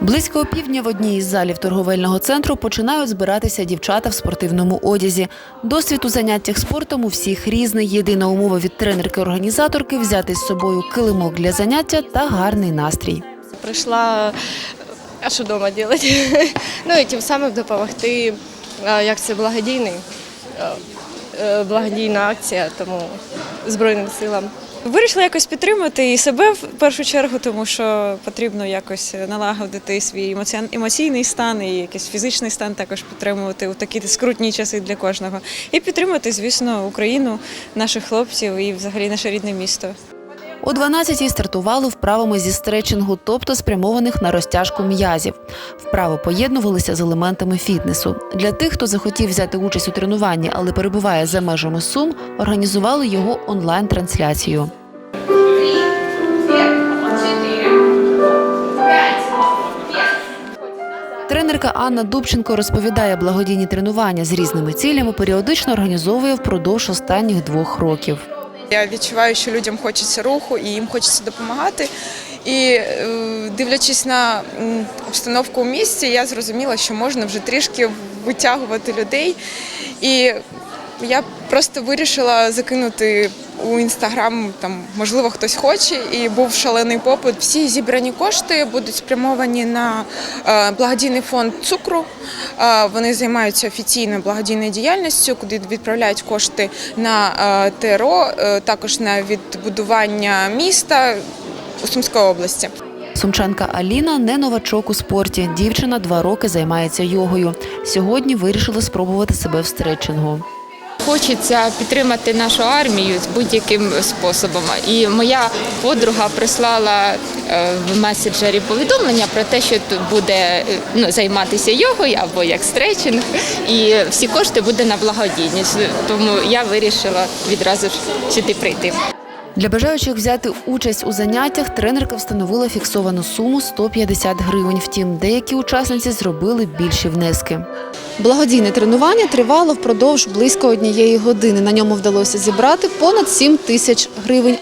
Близько опівдня в одній із залів торговельного центру починають збиратися дівчата в спортивному одязі. Досвід у заняттях спортом у всіх різний. Єдина умова від тренерки-організаторки взяти з собою килимок для заняття та гарний настрій. Прийшла, а що вдома робити? ну і тим самим допомогти, як це благодійний, благодійна акція, тому Збройним силам. Вирішила якось підтримати і себе в першу чергу, тому що потрібно якось налагодити свій емоційний стан і якийсь фізичний стан також підтримувати у такі скрутні часи для кожного. І підтримати, звісно, Україну, наших хлопців і взагалі наше рідне місто. О 12-й стартували вправами зі стретчингу, тобто спрямованих на розтяжку м'язів. Вправи поєднувалися з елементами фітнесу. Для тих, хто захотів взяти участь у тренуванні, але перебуває за межами Сум, організували його онлайн-трансляцію. Тренерка Анна Дубченко розповідає, благодійні тренування з різними цілями періодично організовує впродовж останніх двох років. Я відчуваю, що людям хочеться руху і їм хочеться допомагати. І е, дивлячись на обстановку у місті, я зрозуміла, що можна вже трішки витягувати людей. І я просто вирішила закинути у інстаграм, там можливо хтось хоче, і був шалений попит. Всі зібрані кошти будуть спрямовані на е, благодійний фонд цукру. Е, Вони займаються офіційною благодійною діяльністю, куди відправляють кошти на е, ТРО, також на відбудування міста у Сумської області. Сумчанка Аліна не новачок у спорті. Дівчина два роки займається йогою. Сьогодні вирішила спробувати себе в стретчингу. Хочеться підтримати нашу армію будь-яким способом. І моя подруга прислала е, в меседжері повідомлення про те, що тут буде ну, займатися йогою або як стретчинг, і всі кошти буде на благодійність. Тому я вирішила відразу сюди прийти. Для бажаючих взяти участь у заняттях тренерка встановила фіксовану суму 150 гривень. Втім, деякі учасниці зробили більші внески. Благодійне тренування тривало впродовж близько однієї години. На ньому вдалося зібрати понад 7 тисяч гривень.